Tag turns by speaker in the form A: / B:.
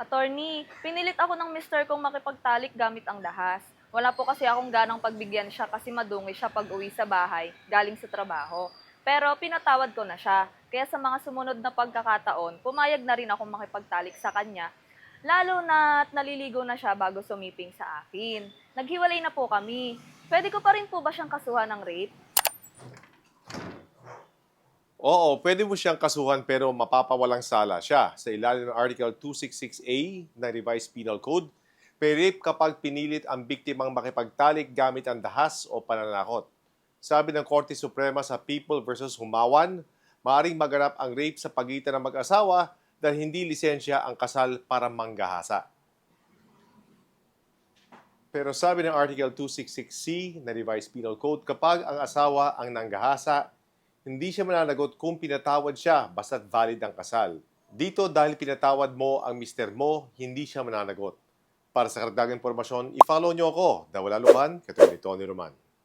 A: Attorney, pinilit ako ng mister kong makipagtalik gamit ang dahas. Wala po kasi akong ganang pagbigyan siya kasi madungi siya pag uwi sa bahay galing sa trabaho. Pero pinatawad ko na siya. Kaya sa mga sumunod na pagkakataon, pumayag na rin akong makipagtalik sa kanya. Lalo na naliligo na siya bago sumiping sa akin. Naghiwalay na po kami. Pwede ko pa rin po ba siyang kasuhan ng rape?
B: Oo, pwede mo siyang kasuhan pero mapapawalang sala siya sa ilalim ng Article 266A ng Revised Penal Code. Rape kapag pinilit ang biktimang makipagtalik gamit ang dahas o pananakot. Sabi ng Korte Suprema sa People versus Humawan, maaring maganap ang rape sa pagitan ng mag-asawa dahil hindi lisensya ang kasal para manggahasa. Pero sabi ng Article 266C ng Revised Penal Code, kapag ang asawa ang nanggahasa, hindi siya mananagot kung pinatawad siya basta't valid ang kasal. Dito dahil pinatawad mo ang mister mo, hindi siya mananagot. Para sa karagdagang impormasyon, i-follow niyo ako, Dawala Luman, Katulad ni Tony Roman.